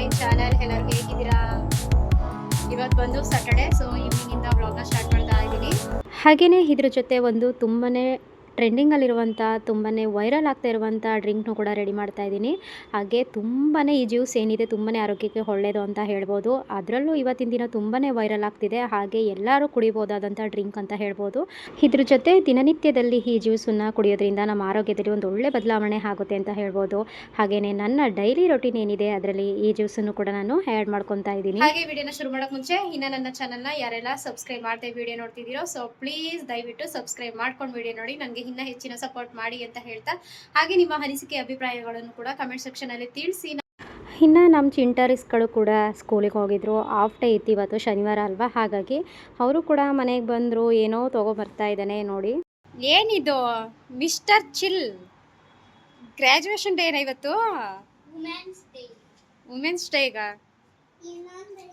My channel ಎಲ್ಲರೂ ಹೇಗಿದ್ದೀರಾ? ಇವತ್ತು ಬಂದು ಸ್ಯಾಟರ್ಡೆ ಸೊ ಈವ್ನಿಂಗಿಂದ ವ್ಲಾಗ್ನ ಸ್ಟಾರ್ಟ್ ಮಾಡ್ತಾ ಇದ್ದೀನಿ. ಹಾಗೆಯೇ ಇದ್ರ ಜೊತೆ ಒಂದು ತುಂಬನೇ ಟ್ರೆಂಡಿಂಗಲ್ಲಿರುವಂಥ ತುಂಬಾ ವೈರಲ್ ಆಗ್ತಾ ಇರುವಂಥ ಡ್ರಿಂಕ್ನು ಕೂಡ ರೆಡಿ ಮಾಡ್ತಾ ಇದ್ದೀನಿ. ಹಾಗೆ ತುಂಬಾ ಈ ಜ್ಯೂಸ್ ಏನಿದೆ ತುಂಬಾ ಆರೋಗ್ಯಕ್ಕೆ ಒಳ್ಳೆಯದು ಅಂತ ಹೇಳ್ಬೋದು. ಅದರಲ್ಲೂ ಇವತ್ತಿನ ದಿನ ತುಂಬಾ ವೈರಲ್ ಆಗ್ತಿದೆ. ಹಾಗೆ ಎಲ್ಲರೂ ಕುಡಿಬೋದಾದಂಥ ಡ್ರಿಂಕ್ ಅಂತ ಹೇಳ್ಬೋದು. ಇದ್ರ ಜೊತೆ ದಿನನಿತ್ಯದಲ್ಲಿ ಈ ಜ್ಯೂಸನ್ನು ಕುಡಿಯೋದ್ರಿಂದ ನಮ್ಮ ಆರೋಗ್ಯದಲ್ಲಿ ಒಂದು ಒಳ್ಳೆ ಬದಲಾವಣೆ ಆಗುತ್ತೆ ಅಂತ ಹೇಳ್ಬೋದು. ಹಾಗೆಯೇ ನನ್ನ ಡೈಲಿ ರೊಟೀನ್ ಏನಿದೆ ಅದರಲ್ಲಿ ಈ ಜ್ಯೂಸನ್ನು ಕೂಡ ನಾನು ಆ್ಯಡ್ ಮಾಡ್ಕೊತಾ ಇದ್ದೀನಿ. ಹಾಗೆ ವಿಡಿಯೋನ ಶುರು ಮಾಡೋಕೆ ಮುಂಚೆ ಇನ್ನ ನನ್ನ ಚಾನಲ್ನ ಯಾರೆಲ್ಲ ಸಬ್ಸ್ಕ್ರೈಬ್ ಮಾಡದೆ ವಿಡಿಯೋ ನೋಡ್ತಿದ್ದೀರೋ, ಸೊ ಪ್ಲೀಸ್ ದಯವಿಟ್ಟು ಸಬ್ಸ್ಕ್ರೈಬ್ ಮಾಡ್ಕೊಂಡು ವಿಡಿಯೋ ನೋಡಿ. ನನಗೆ ಇನ್ನೂ ಹೆಚ್ಚಿನ ಸಪೋರ್ಟ್ ಮಾಡಿ ಅಂತ ಹೇಳ್ತಾ ಹಾಗೆ ನಿಮ್ಮ ಅನಿಸಿಕೆ ಅಭಿಪ್ರಾಯಗಳನ್ನು ಕೂಡ ಕಮೆಂಟ್ ಸೆಕ್ಷನಲ್ಲಿ ತಿಳಿಸಿ. ಇನ್ನು ನಮ್ಮ ಚಿಂಟರಿಸ್ಗಳು ಕೂಡ ಸ್ಕೂಲಿಗೆ ಹೋಗಿದ್ರು. ಆಫ್ ಡೇ ಇತ್ತು ಇವತ್ತು ಶನಿವಾರ ಅಲ್ವಾ? ಹಾಗಾಗಿ ಅವರು ಕೂಡ ಮನೆಗೆ ಬಂದರು ಏನೋ ತೊಗೊಬರ್ತಾ ಇದ್ದಾನೆ ನೋಡಿ. ಏನಿದು? ಮಿಸ್ಟರ್ ಚಿಲ್ ಗ್ರ್ಯಾಜುಯೇಷನ್ ಡೇ ಏನ ಇವತ್ತು? ವುಮೆನ್ಸ್ ಡೇ ವುಮೆನ್ಸ್ ಡೇ ಈಗ ಇನ್ನೊಂದು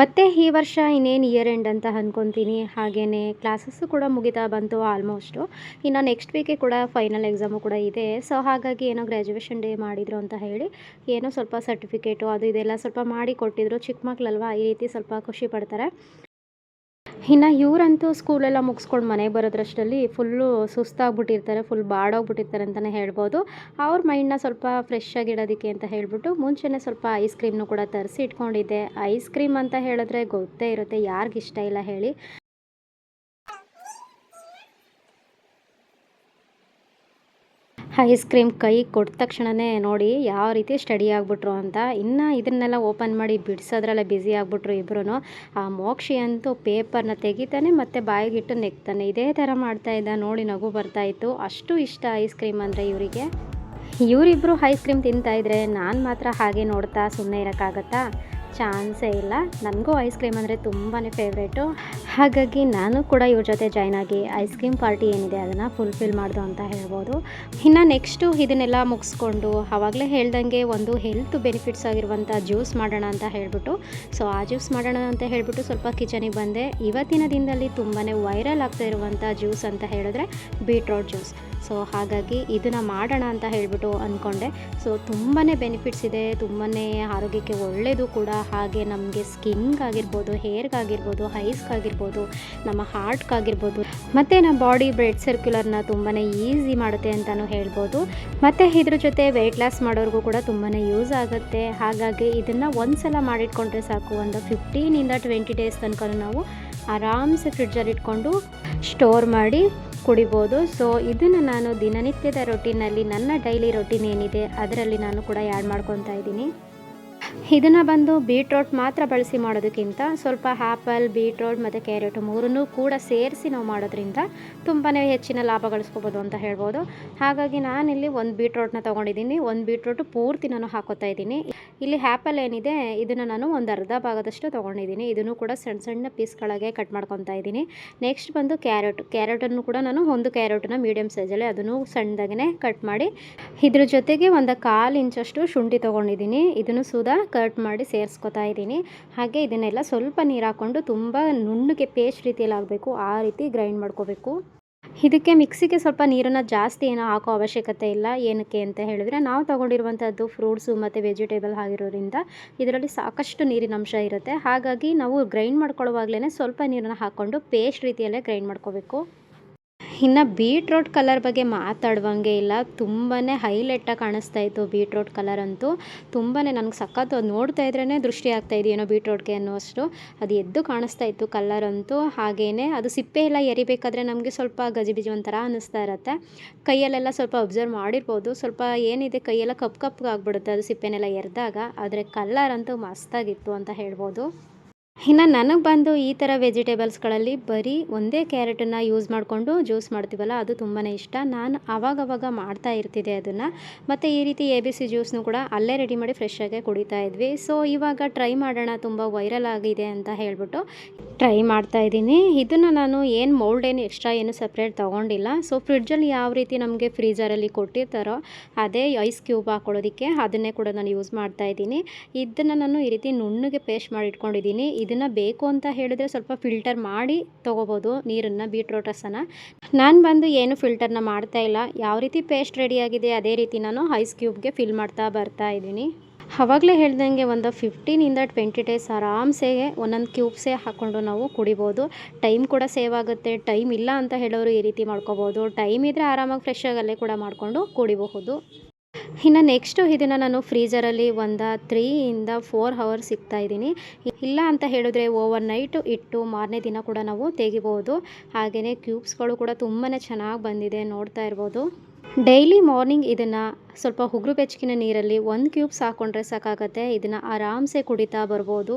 ಮತ್ತು ಈ ವರ್ಷ ಇನ್ನೇನು ಇಯರ್ ಎಂಡ್ ಅಂತ ಅಂದ್ಕೊತೀನಿ ಹಾಗೆಯೇ ಕ್ಲಾಸಸ್ಸು ಕೂಡ ಮುಗಿತಾ ಬಂತು ಆಲ್ಮೋಸ್ಟು ಇನ್ನು ನೆಕ್ಸ್ಟ್ ವೀಕೆ ಕೂಡ ಫೈನಲ್ ಎಕ್ಸಾಮು ಕೂಡ ಇದೆ. ಸೊ ಹಾಗಾಗಿ ಏನೋ ಗ್ರ್ಯಾಜುಯೇಷನ್ ಡೇ ಮಾಡಿದರು ಅಂತ ಹೇಳಿ ಏನೋ ಸ್ವಲ್ಪ ಸರ್ಟಿಫಿಕೇಟು ಅದು ಇದೆಲ್ಲ ಸ್ವಲ್ಪ ಮಾಡಿ ಕೊಟ್ಟಿದ್ರು. ಚಿಕ್ಕ ಮಕ್ಕಳಲ್ವಾ ಈ ರೀತಿ ಸ್ವಲ್ಪ ಖುಷಿ ಪಡ್ತಾರೆ. ಇನ್ನು ಇವರಂತೂ ಸ್ಕೂಲೆಲ್ಲ ಮುಗಿಸ್ಕೊಂಡು ಮನೆಗೆ ಬರೋದ್ರಷ್ಟರಲ್ಲಿ ಫುಲ್ಲು ಸುಸ್ತಾಗ್ಬಿಟ್ಟಿರ್ತಾರೆ, ಫುಲ್ ಬಾಡೋಗ್ಬಿಟ್ಟಿರ್ತಾರೆ ಅಂತಲೇ ಹೇಳ್ಬೋದು. ಅವ್ರ ಮೈಂಡ್ನ ಸ್ವಲ್ಪ ಫ್ರೆಶ್ ಆಗಿಡೋದಕ್ಕೆ ಅಂತ ಹೇಳಿಬಿಟ್ಟು ಮುಂಚೆನೇ ಸ್ವಲ್ಪ ಐಸ್ ಕ್ರೀಮ್ನು ಕೂಡ ತರಿಸಿ ಇಟ್ಕೊಂಡಿದ್ದೆ. ಐಸ್ ಕ್ರೀಮ್ ಅಂತ ಹೇಳಿದ್ರೆ ಗೊತ್ತೇ ಇರುತ್ತೆ, ಯಾರಿಗಿಷ್ಟ ಇಲ್ಲ ಹೇಳಿ. ಐಸ್ ಕ್ರೀಮ್ ಕೈ ಕೊಟ್ಟ ತಕ್ಷಣವೇ ನೋಡಿ ಯಾವ ರೀತಿ ಸ್ಟಡಿ ಆಗಿಬಿಟ್ರು ಅಂತ. ಇನ್ನು ಇದನ್ನೆಲ್ಲ ಓಪನ್ ಮಾಡಿ ಬಿಡಿಸೋದ್ರಲ್ಲೇ ಬ್ಯುಸಿ ಆಗಿಬಿಟ್ರು ಇಬ್ಬರೂ ಆ ಮೋಕ್ಷಿ ಅಂತೂ ಪೇಪರ್ನ ತೆಗಿತಾನೆ ಮತ್ತು ಬಾಯಿಗಿಟ್ಟು ನೆಕ್ತಾನೆ. ಇದೇ ಥರ ಮಾಡ್ತಾ ಇದ್ದ. ನೋಡಿ ನಗು ಬರ್ತಾ ಇತ್ತು. ಅಷ್ಟು ಇಷ್ಟ ಐಸ್ ಕ್ರೀಮ್ ಅಂದರೆ ಇವರಿಗೆ. ಇವರಿಬ್ಬರು ಐಸ್ ಕ್ರೀಮ್ ತಿಂತಾಯಿದ್ರೆ ನಾನು ಮಾತ್ರ ಹಾಗೆ ನೋಡ್ತಾ ಸುಮ್ಮನೆ ಇರೋಕ್ಕಾಗತ್ತಾ? ಚಾನ್ಸೇ ಇಲ್ಲ. ನನಗೂ ಐಸ್ ಕ್ರೀಮ್ ಅಂದರೆ ತುಂಬಾ ಫೇವ್ರೇಟು ಹಾಗಾಗಿ ನಾನು ಕೂಡ ಇವ್ರ ಜೊತೆ ಜಾಯ್ನ್ ಆಗಿ ಐಸ್ ಕ್ರೀಮ್ ಪಾರ್ಟಿ ಏನಿದೆ ಅದನ್ನು ಫುಲ್ಫಿಲ್ ಮಾಡ್ದು ಅಂತ ಹೇಳ್ಬೋದು. ಇನ್ನು ನೆಕ್ಸ್ಟು ಇದನ್ನೆಲ್ಲ ಮುಗಿಸ್ಕೊಂಡು ಆವಾಗಲೇ ಹೇಳ್ದಂಗೆ ಒಂದು ಹೆಲ್ತ್ ಬೆನಿಫಿಟ್ಸ್ ಆಗಿರುವಂಥ ಜ್ಯೂಸ್ ಮಾಡೋಣ ಅಂತ ಹೇಳ್ಬಿಟ್ಟು. ಸೊ ಆ ಜ್ಯೂಸ್ ಮಾಡೋಣ ಅಂತ ಹೇಳ್ಬಿಟ್ಟು ಸ್ವಲ್ಪ ಕಿಚನಿಗೆ ಬಂದೆ. ಇವತ್ತಿನ ದಿನದಲ್ಲಿ ತುಂಬಾ ವೈರಲ್ ಆಗ್ತಾ ಇರುವಂಥ ಜ್ಯೂಸ್ ಅಂತ ಹೇಳಿದ್ರೆ ಬೀಟ್ರೋಟ್ ಜ್ಯೂಸ್ ಸೊ ಹಾಗಾಗಿ ಇದನ್ನು ಮಾಡೋಣ ಅಂತ ಹೇಳಿಬಿಟ್ಟು ಅಂದ್ಕೊಂಡೆ ಸೊ ತುಂಬಾ ಬೆನಿಫಿಟ್ಸ್ ಇದೆ ತುಂಬಾ ಆರೋಗ್ಯಕ್ಕೆ ಒಳ್ಳೆಯದು ಕೂಡ. ಹಾಗೆ ನಮಗೆ ಸ್ಕಿನ್ಗಾಗಿರ್ಬೋದು ಹೇರ್ಗಾಗಿರ್ಬೋದು ಹೈಸ್ಗಾಗಿರ್ಬೋದು ನಮ್ಮ ಹಾರ್ಟ್ಗಾಗಿರ್ಬೋದು ಮತ್ತು ನಮ್ಮ ಬಾಡಿ ಬ್ಲಡ್ ಸರ್ಕ್ಯುಲರ್ನ ತುಂಬಾ ಈಸಿ ಮಾಡುತ್ತೆ ಅಂತಲೂ ಹೇಳ್ಬೋದು. ಮತ್ತು ಇದ್ರ ಜೊತೆ ವೆಯ್ಟ್ ಲಾಸ್ ಮಾಡೋರಿಗೂ ಕೂಡ ತುಂಬಾ ಯೂಸ್ ಆಗುತ್ತೆ. ಹಾಗಾಗಿ ಇದನ್ನು ಒಂದು ಸಲ ಮಾಡಿಟ್ಕೊಂಡ್ರೆ ಸಾಕು. ಒಂದು ಫಿಫ್ಟೀನಿಂದ ಟ್ವೆಂಟಿ ಡೇಸ್ ತನಕ ನಾವು ಆರಾಮ್ಸೆ ಫ್ರಿಡ್ಜಲ್ಲಿ ಇಟ್ಕೊಂಡು ಸ್ಟೋರ್ ಮಾಡಿ ಕುಡಿಬೋದು. ಸೊ ಇದನ್ನು ನಾನು ದಿನನಿತ್ಯದ ರೊಟೀನಲ್ಲಿ ನನ್ನ ಡೈಲಿ ರೊಟೀನ್ ಏನಿದೆ, ಅದರಲ್ಲಿ ನಾನು ಕೂಡ ಆ್ಯಡ್ ಮಾಡ್ಕೊತಾ ಇದ್ದೀನಿ. ಇದನ್ನು ಬಂದು ಬೀಟ್ರೋಟ್ ಮಾತ್ರ ಬಳಸಿ ಮಾಡೋದಕ್ಕಿಂತ ಸ್ವಲ್ಪ ಆ್ಯಪಲ್ ಬೀಟ್ರೋಟ್ ಮತ್ತು ಕ್ಯಾರೆಟ್ ಮೂರನ್ನೂ ಕೂಡ ಸೇರಿಸಿ ನಾವು ಮಾಡೋದ್ರಿಂದ ತುಂಬಾ ಹೆಚ್ಚಿನ ಲಾಭ ಗಳಿಸ್ಕೋಬೋದು ಅಂತ ಹೇಳ್ಬೋದು. ಹಾಗಾಗಿ ನಾನಿಲ್ಲಿ ಒಂದು ಬೀಟ್ರೋಟ್ನ ತೊಗೊಂಡಿದ್ದೀನಿ. ಒಂದು ಬೀಟ್ರೋಟು ಪೂರ್ತಿ ನಾನು ಹಾಕೋತಾ ಇದ್ದೀನಿ. ಇಲ್ಲಿ ಆ್ಯಪಲ್ ಏನಿದೆ, ಇದನ್ನು ನಾನು ಒಂದು ಅರ್ಧ ಭಾಗದಷ್ಟು ತೊಗೊಂಡಿದ್ದೀನಿ. ಇದನ್ನು ಕೂಡ ಸಣ್ಣ ಸಣ್ಣ ಪೀಸ್ಗಳಾಗೆ ಕಟ್ ಮಾಡ್ಕೊತಾ ಇದ್ದೀನಿ. ನೆಕ್ಸ್ಟ್ ಬಂದು ಕ್ಯಾರೆಟ್. ಕ್ಯಾರೆಟನ್ನು ಕೂಡ ನಾನು ಒಂದು ಕ್ಯಾರೆಟನ್ನ ಮೀಡಿಯಮ್ ಸೈಜಲ್ಲಿ ಅದನ್ನು ಸಣ್ಣದಾಗೇ ಕಟ್ ಮಾಡಿ ಇದ್ರ ಜೊತೆಗೆ ಒಂದು ಕಾಲು ಇಂಚಷ್ಟು ಶುಂಠಿ ತೊಗೊಂಡಿದ್ದೀನಿ. ಇದನ್ನು ಸುದಾ ಕಟ್ ಮಾಡಿ ಸೇರಿಸ್ಕೊತಾ ಇದ್ದೀನಿ. ಹಾಗೆ ಇದನ್ನೆಲ್ಲ ಸ್ವಲ್ಪ ನೀರು ಹಾಕ್ಕೊಂಡು ತುಂಬ ನುಣ್ಣಗೆ ಪೇಸ್ಟ್ ರೀತಿಯಲ್ಲಿ ಆಗಬೇಕು. ಆ ರೀತಿ ಗ್ರೈಂಡ್ ಮಾಡ್ಕೋಬೇಕು. ಇದಕ್ಕೆ ಮಿಕ್ಸಿಗೆ ಸ್ವಲ್ಪ ನೀರನ್ನು ಜಾಸ್ತಿ ಏನೋ ಹಾಕೋ ಅವಶ್ಯಕತೆ ಇಲ್ಲ. ಏನಕ್ಕೆ ಅಂತ ಹೇಳಿದ್ರೆ ನಾವು ತೊಗೊಂಡಿರುವಂಥದ್ದು ಫ್ರೂಟ್ಸು ಮತ್ತು ವೆಜಿಟೇಬಲ್ ಆಗಿರೋದ್ರಿಂದ ಇದರಲ್ಲಿ ಸಾಕಷ್ಟು ನೀರಿನ ಅಂಶ ಇರುತ್ತೆ. ಹಾಗಾಗಿ ನಾವು ಗ್ರೈಂಡ್ ಮಾಡ್ಕೊಳ್ಳುವಾಗಲೇ ಸ್ವಲ್ಪ ನೀರನ್ನು ಹಾಕ್ಕೊಂಡು ಪೇಸ್ಟ್ ರೀತಿಯಲ್ಲೇ ಗ್ರೈಂಡ್ ಮಾಡ್ಕೋಬೇಕು. ಇನ್ನು ಬೀಟ್ರೋಟ್ ಕಲರ್ ಬಗ್ಗೆ ಮಾತಾಡುವಂಗೆ ಇಲ್ಲ. ತುಂಬಾ ಹೈಲೈಟಾಗಿ ಕಾಣಿಸ್ತಾ ಇತ್ತು ಬೀಟ್ರೋಟ್ ಕಲರ್ ಅಂತೂ. ತುಂಬಾ ನನಗೆ ಸಖತ್ತು ಅದು ನೋಡ್ತಾ ಇದ್ರೇ ದೃಷ್ಟಿ ಆಗ್ತಾ ಇದೆಯೇನೋ ಬೀಟ್ರೋಟ್ಗೆ ಅನ್ನೋಷ್ಟು ಅದು ಎದ್ದು ಕಾಣಿಸ್ತಾ ಇತ್ತು ಕಲರ್ ಅಂತೂ. ಹಾಗೇ ಅದು ಸಿಪ್ಪೆ ಎಲ್ಲ ಎರಿಬೇಕಾದ್ರೆ ನಮಗೆ ಸ್ವಲ್ಪ ಗಜಿಬಿಜಿ ಒಂಥರ ಅನ್ನಿಸ್ತಾ ಇರುತ್ತೆ. ಕೈಯಲ್ಲೆಲ್ಲ ಸ್ವಲ್ಪ ಅಬ್ಸರ್ವ್ ಮಾಡಿರ್ಬೋದು. ಸ್ವಲ್ಪ ಏನಿದೆ ಕೈಯೆಲ್ಲ ಕಪ್ ಕಪ್ಗೆ ಆಗಿಬಿಡುತ್ತೆ ಅದು ಸಿಪ್ಪೆನೆಲ್ಲ ಎರೆದಾಗ. ಆದರೆ ಕಲರ್ ಅಂತೂ ಮಸ್ತಾಗಿತ್ತು ಅಂತ ಹೇಳ್ಬೋದು. ಇನ್ನು ನನಗೆ ಬಂದು ಈ ಥರ ವೆಜಿಟೇಬಲ್ಸ್ಗಳಲ್ಲಿ ಬರೀ ಒಂದೇ ಕ್ಯಾರೆಟನ್ನು ಯೂಸ್ ಮಾಡಿಕೊಂಡು ಜ್ಯೂಸ್ ಮಾಡ್ತೀವಲ್ಲ, ಅದು ತುಂಬಾ ಇಷ್ಟ. ನಾನು ಆವಾಗವಾಗ ಮಾಡ್ತಾ ಇರ್ತಿದ್ದೆ ಅದನ್ನು. ಮತ್ತು ಈ ರೀತಿ ಎ ಬಿ ಸಿ ಜ್ಯೂಸ್ನು ಕೂಡ ಅಲ್ಲೇ ರೆಡಿ ಮಾಡಿ ಫ್ರೆಶ್ ಕುಡಿತಾ ಇದ್ವಿ. ಸೊ ಇವಾಗ ಟ್ರೈ ಮಾಡೋಣ, ತುಂಬ ವೈರಲ್ ಆಗಿದೆ ಅಂತ ಹೇಳ್ಬಿಟ್ಟು ಟ್ರೈ ಮಾಡ್ತಾ ಇದ್ದೀನಿ. ಇದನ್ನು ನಾನು ಏನು ಮೌಲ್ಡ್ ಏನು ಎಕ್ಸ್ಟ್ರಾ ಏನು ಸಪ್ರೇಟ್ ತೊಗೊಂಡಿಲ್ಲ. ಸೊ ಫ್ರಿಡ್ಜಲ್ಲಿ ಯಾವ ರೀತಿ ನಮಗೆ ಫ್ರೀಜರಲ್ಲಿ ಕೊಟ್ಟಿರ್ತಾರೋ ಅದೇ ಐಸ್ ಕ್ಯೂಬ್ ಹಾಕೊಳ್ಳೋದಕ್ಕೆ ಅದನ್ನೇ ಕೂಡ ನಾನು ಯೂಸ್ ಮಾಡ್ತಾ ಇದ್ದೀನಿ. ಇದನ್ನು ನಾನು ಈ ರೀತಿ ನುಣ್ಣಗೆ ಪೇಸ್ಟ್ ಮಾಡಿ ಇಟ್ಕೊಂಡಿದ್ದೀನಿ ಇದನ್ನು ಬೇಕು ಅಂತ ಹೇಳಿದ್ರೆ ಸ್ವಲ್ಪ ಫಿಲ್ಟರ್ ಮಾಡಿ ತೊಗೋಬೋದು ನೀರನ್ನು ಬೀಟ್ರೋಟ್ ರಸನ ನಾನು ಬಂದು ಏನು ಫಿಲ್ಟರ್ನ ಮಾಡ್ತಾ ಇಲ್ಲ. ಯಾವ ರೀತಿ ಪೇಸ್ಟ್ ರೆಡಿಯಾಗಿದೆ ಅದೇ ರೀತಿ ನಾನು ಐಸ್ ಕ್ಯೂಬ್ಗೆ ಫಿಲ್ ಮಾಡ್ತಾ ಬರ್ತಾ ಇದ್ದೀನಿ. ಅವಾಗಲೇ ಹೇಳ್ದಂಗೆ ಒಂದು ಫಿಫ್ಟೀನಿಂದ ಟ್ವೆಂಟಿ ಡೇಸ್ ಆರಾಮ್ಸೆ ಒಂದೊಂದು ಕ್ಯೂಬ್ಸೇ ಹಾಕ್ಕೊಂಡು ನಾವು ಕುಡಿಬೋದು. ಟೈಮ್ ಕೂಡ ಸೇವ್ ಆಗುತ್ತೆ. ಟೈಮ್ ಇಲ್ಲ ಅಂತ ಹೇಳೋರು ಈ ರೀತಿ ಮಾಡ್ಕೋಬೋದು. ಟೈಮ್ ಇದ್ದರೆ ಆರಾಮಾಗಿ ಫ್ರೆಶ್ ಆಗಲ್ಲೇ ಕೂಡ ಮಾಡಿಕೊಂಡು ಕುಡಿಬಹುದು. ಇನ್ನು ನೆಕ್ಸ್ಟು ಇದನ್ನು ನಾನು ಫ್ರೀಜರಲ್ಲಿ ಒಂದು ತ್ರೀಯಿಂದ ಫೋರ್ ಹವರ್ಸ್ ಸಿಗ್ತಾ ಇದ್ದೀನಿ. ಇಲ್ಲ ಅಂತ ಹೇಳಿದ್ರೆ ಓವರ್ ನೈಟು ಇಟ್ಟು ಮಾರನೇ ದಿನ ಕೂಡ ನಾವು ತೆಗಿಬೋದು. ಹಾಗೆಯೇ ಕ್ಯೂಬ್ಸ್ಗಳು ಕೂಡ ತುಂಬಾ ಚೆನ್ನಾಗಿ ಬಂದಿದೆ ನೋಡ್ತಾ ಇರ್ಬೋದು. ಡೈಲಿ ಮಾರ್ನಿಂಗ್ ಇದನ್ನು ಸ್ವಲ್ಪ ಉಗುರು ಬೆಚ್ಚಗಿನ ನೀರಲ್ಲಿ ಒಂದು ಕ್ಯೂಬ್ಸ್ ಹಾಕ್ಕೊಂಡ್ರೆ ಸಾಕಾಗತ್ತೆ. ಇದನ್ನು ಆರಾಮ್ಸೆ ಕುಡಿತಾ ಬರ್ಬೋದು.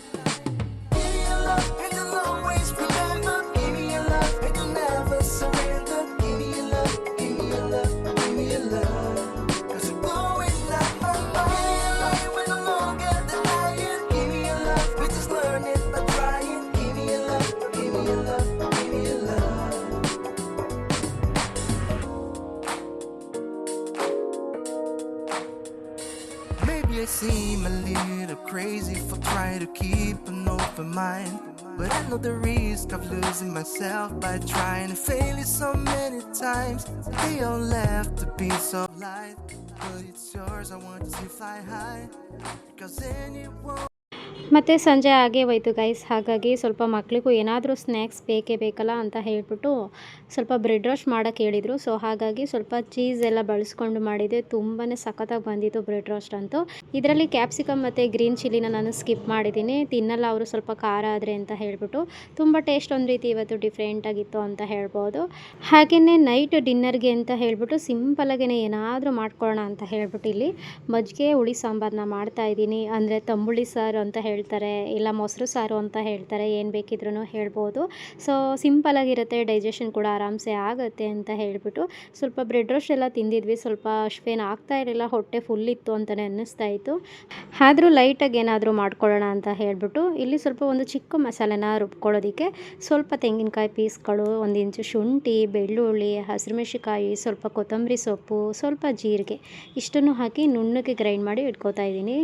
I seem a little crazy for trying to keep an open mind. But I know the risk of losing myself by trying to fail it so many times. They all left a piece of light, but it's yours. I want to see fly high. Because won't. ಮತ್ತು ಸಂಜೆ ಆಗೇ ಹೋಯ್ತು guys ಹಾಗಾಗಿ ಸ್ವಲ್ಪ ಮಕ್ಕಳಿಗೂ ಏನಾದರೂ snacks ಬೇಕೇ ಬೇಕಲ್ಲ ಅಂತ ಹೇಳ್ಬಿಟ್ಟು ಸ್ವಲ್ಪ ಬ್ರೆಡ್ ರೋಸ್ಟ್ ಮಾಡೋಕ್ಕೆ ಹೇಳಿದರು. ಸೊ ಹಾಗಾಗಿ ಸ್ವಲ್ಪ ಚೀಸ್ ಎಲ್ಲ ಬಳಸ್ಕೊಂಡು ಮಾಡಿದೆ. ತುಂಬಾ ಸಖತ್ತಾಗಿ ಬಂದಿತ್ತು ಬ್ರೆಡ್ ರೋಸ್ಟ್ ಅಂತೂ. ಇದರಲ್ಲಿ ಕ್ಯಾಪ್ಸಿಕಮ್ ಮತ್ತು ಗ್ರೀನ್ ಚಿಲ್ಲಿನ ನಾನು ಸ್ಕಿಪ್ ಮಾಡಿದ್ದೀನಿ. ತಿನ್ನಲ್ಲ ಅವರು ಸ್ವಲ್ಪ ಖಾರ ಆದರೆ ಅಂತ ಹೇಳಿಬಿಟ್ಟು. ತುಂಬ ಟೇಸ್ಟ್ ಒಂದು ರೀತಿ ಇವತ್ತು ಡಿಫ್ರೆಂಟಾಗಿತ್ತು ಅಂತ ಹೇಳ್ಬೋದು. ಹಾಗೆಯೇ ನೈಟ್ ಡಿನ್ನರ್ಗೆ ಅಂತ ಹೇಳಿಬಿಟ್ಟು ಸಿಂಪಲಾಗೇ ಏನಾದರೂ ಮಾಡ್ಕೊಳ್ಳೋಣ ಅಂತ ಹೇಳ್ಬಿಟ್ಟು ಇಲ್ಲಿ ಮಜ್ಜಿಗೆ, ಹುಳಿ ಸಾಂಬಾರನ್ನ ಮಾಡ್ತಾ ಇದ್ದೀನಿ. ಅಂದರೆ ತಂಬುಳಿ ಸಾರು ಅಂತ ಹೇಳ್ತಾರೆ, ಇಲ್ಲ, ಮೊಸರು ಸಾರು ಅಂತ ಹೇಳ್ತಾರೆ, ಏನು ಬೇಕಿದ್ರೂ ಹೇಳ್ಬೋದು. ಸೊ ಸಿಂಪಲಾಗಿರುತ್ತೆ ಡೈಜೆಷನ್ ಕೂಡ ಆರಾಮ್ಸೆ ಆಗುತ್ತೆ ಅಂತ ಹೇಳ್ಬಿಟ್ಟು ಸ್ವಲ್ಪ ಬ್ರೆಡ್ ರೋಸ್ಟ್ ಎಲ್ಲ ತಿಂದಿದ್ವಿ. ಸ್ವಲ್ಪ ಅಷ್ಟೇನು ಆಗ್ತಾ ಇರಲಿಲ್ಲ, ಹೊಟ್ಟೆ ಫುಲ್ ಇತ್ತು ಅಂತಲೇ ಅನ್ನಿಸ್ತಾ ಇತ್ತು. ಆದರೂ ಲೈಟಾಗಿ ಏನಾದರೂ ಮಾಡ್ಕೊಳ್ಳೋಣ ಅಂತ ಹೇಳ್ಬಿಟ್ಟು ಇಲ್ಲಿ ಸ್ವಲ್ಪ ಒಂದು ಚಿಕ್ಕ ಮಸಾಲೆನ ರುಬ್ಕೊಳ್ಳೋದಕ್ಕೆ ಸ್ವಲ್ಪ ತೆಂಗಿನಕಾಯಿ ಪೀಸ್ಗಳು, ಒಂದು ಇಂಚು ಶುಂಠಿ, ಬೆಳ್ಳುಳ್ಳಿ ಹಸಿರುಮೆಣಸಿಕಾಯಿ ಸ್ವಲ್ಪ ಕೊತ್ತಂಬರಿ ಸೊಪ್ಪು, ಸ್ವಲ್ಪ ಜೀರಿಗೆ, ಇಷ್ಟನ್ನು ಹಾಕಿ ನುಣ್ಣಗೆ ಗ್ರೈಂಡ್ ಮಾಡಿ ಇಟ್ಕೋತಾ ಇದ್ದೀನಿ.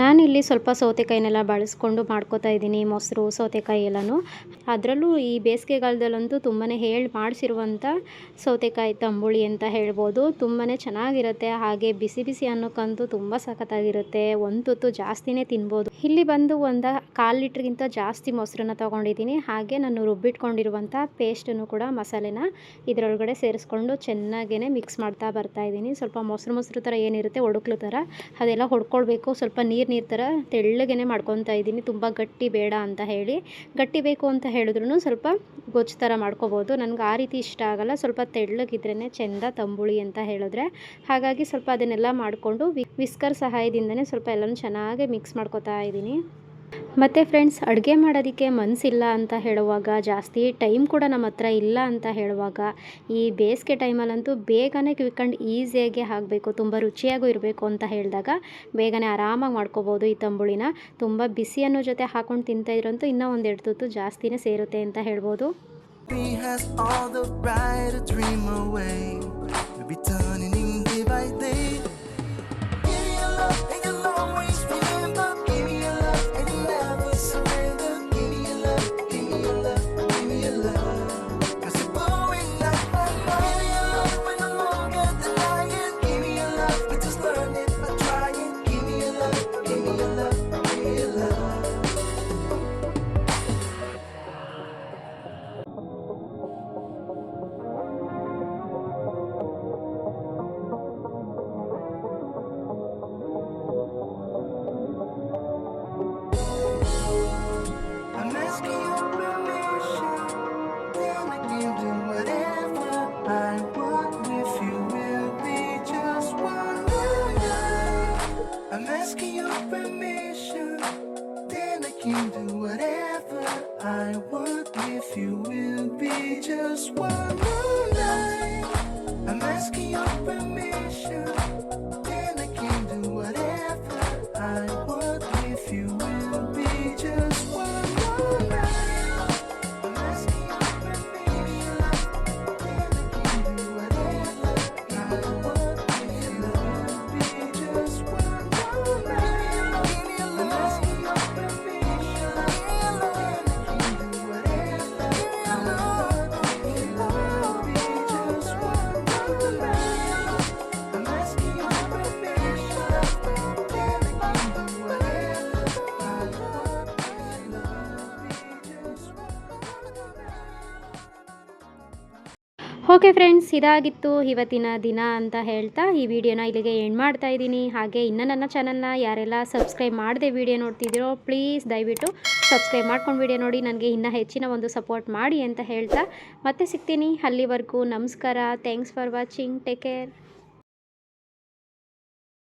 ನಾನಿಲ್ಲಿ ಸ್ವಲ್ಪ ಸೌತೆಕಾಯಿನೆಲ್ಲ ಬಳಸ್ಕೊಂಡು ಮಾಡ್ಕೋತಾ ಇದ್ದೀನಿ, ಮೊಸರು, ಸೌತೆಕಾಯಿ ಎಲ್ಲನೂ. ಅದರಲ್ಲೂ ಈ ಬೇಸಿಗೆಗಾಲದಲ್ಲಂತೂ ತುಂಬಾ ಹೇಳಿ ಮಾಡಿಸಿರುವಂಥ ಸೌತೆಕಾಯಿ ತಂಬುಳಿ ಅಂತ ಹೇಳ್ಬೋದು. ತುಂಬಾ ಚೆನ್ನಾಗಿರುತ್ತೆ, ಹಾಗೆ ಬಿಸಿ ಬಿಸಿ ಅನ್ನೋಕ್ಕಂತೂ ತುಂಬ ಸಖತ್ತಾಗಿರುತ್ತೆ. ಒಂದು ತುತ್ತು ಜಾಸ್ತಿನೇ ತಿನ್ಬೋದು. ಇಲ್ಲಿ ಬಂದು ಒಂದು ಕಾಲು ಲೀಟ್ರಿಗಿಂತ ಜಾಸ್ತಿ ಮೊಸರನ್ನ ತೊಗೊಂಡಿದ್ದೀನಿ. ಹಾಗೆ ನಾನು ರುಬ್ಬಿಟ್ಕೊಂಡಿರುವಂಥ ಪೇಸ್ಟನ್ನು ಕೂಡ ಮಸಾಲೆನ ಇದರೊಳಗಡೆ ಸೇರಿಸ್ಕೊಂಡು ಚೆನ್ನಾಗೇ ಮಿಕ್ಸ್ ಮಾಡ್ತಾ ಬರ್ತಾ ಇದ್ದೀನಿ. ಸ್ವಲ್ಪ ಮೊಸರು ಮೊಸರು ಥರ ಏನಿರುತ್ತೆ ಒಡಕ್ಲು ಥರ ಅದೆಲ್ಲ ಹೊಡ್ಕೊಳ್ಬೇಕು. ಸ್ವಲ್ಪ ನೀರು ನೀರು ಥರ ತೆಳ್ಳಗೇ ಮಾಡ್ಕೊತಾ ಇದ್ದೀನಿ. ತುಂಬ ಗಟ್ಟಿ ಬೇಡ ಅಂತ ಹೇಳಿ. ಗಟ್ಟಿ ಬೇಕು ಅಂತ ಹೇಳಿದ್ರು ಸ್ವಲ್ಪ ಗೊಜ್ಜು ಥರ ಮಾಡ್ಕೋಬೋದು. ನನಗೆ ಆ ರೀತಿ ಇಷ್ಟ ಆಗಲ್ಲ. ಸ್ವಲ್ಪ ತೆಳ್ಳಗಿದ್ರೇ ಚೆಂದ ತಂಬುಳಿ ಅಂತ ಹೇಳಿದ್ರೆ. ಹಾಗಾಗಿ ಸ್ವಲ್ಪ ಅದನ್ನೆಲ್ಲ ಮಾಡಿಕೊಂಡು ವಿಸ್ಕರ್ ಸಹಾಯದಿಂದನೇ ಸ್ವಲ್ಪ ಎಲ್ಲನೂ ಚೆನ್ನಾಗಿ ಮಿಕ್ಸ್ ಮಾಡ್ಕೋತಾ ಇದ್ದೀನಿ. ಮತ್ತು ಫ್ರೆಂಡ್ಸ್ ಅಡುಗೆ ಮಾಡೋದಕ್ಕೆ ಮನಸ್ಸಿಲ್ಲ ಅಂತ ಹೇಳುವಾಗ, ಜಾಸ್ತಿ ಟೈಮ್ ಕೂಡ ನಮ್ಮ ಹತ್ರ ಇಲ್ಲ ಅಂತ ಹೇಳುವಾಗ, ಈ ಬೇಸಿಗೆ ಟೈಮಲ್ಲಂತೂ ಬೇಗನೆ ಕ್ವಿಕ್ ಆ್ಯಂಡ್ ಈಸಿಯಾಗಿ ಆಗಬೇಕು, ತುಂಬ ರುಚಿಯಾಗೂ ಇರಬೇಕು ಅಂತ ಹೇಳಿದಾಗ, ಬೇಗನೆ ಆರಾಮಾಗಿ ಮಾಡ್ಕೋಬೋದು ಈ ತಂಬುಳಿನ. ತುಂಬ ಬಿಸಿ ಅನ್ನೋ ಜೊತೆ ಹಾಕೊಂಡು ತಿಂತಾಯಿದ್ರಂತೂ ಇನ್ನೂ ಒಂದು ಎರಡು ತುತ್ತು ಜಾಸ್ತಿನೇ ಸೇರುತ್ತೆ ಅಂತ ಹೇಳ್ಬೋದು. permission, then I can do whatever I want if you will be just one. Okay friends, ಇದಾಗಿತ್ತು ಇವತ್ತಿನ ದಿನ ಅಂತ ಹೇಳ್ತಾ ಈ ವಿಡಿಯೋನ ಇಲ್ಲಿಗೆ ಎಂಡ್ ಮಾಡ್ತಾ ಇದ್ದೀನಿ. ಹಾಗೆ ಇನ್ನು ನನ್ನ ಚಾನಲ್ನ ಯಾರೆಲ್ಲ ಸಬ್ಸ್ಕ್ರೈಬ್ ಮಾಡದೆ ವಿಡಿಯೋ ನೋಡ್ತಿದ್ದೀರೋ ಪ್ಲೀಸ್ ದಯವಿಟ್ಟು ಸಬ್ಸ್ಕ್ರೈಬ್ ಮಾಡ್ಕೊಂಡು ವಿಡಿಯೋ ನೋಡಿ. ನನಗೆ ಇನ್ನೂ ಹೆಚ್ಚಿನ ಒಂದು ಸಪೋರ್ಟ್ ಮಾಡಿ ಅಂತ ಹೇಳ್ತಾ. ಮತ್ತೆ ಸಿಗ್ತೀನಿ. ಅಲ್ಲಿವರೆಗೂ ನಮಸ್ಕಾರ. Thanks for watching take care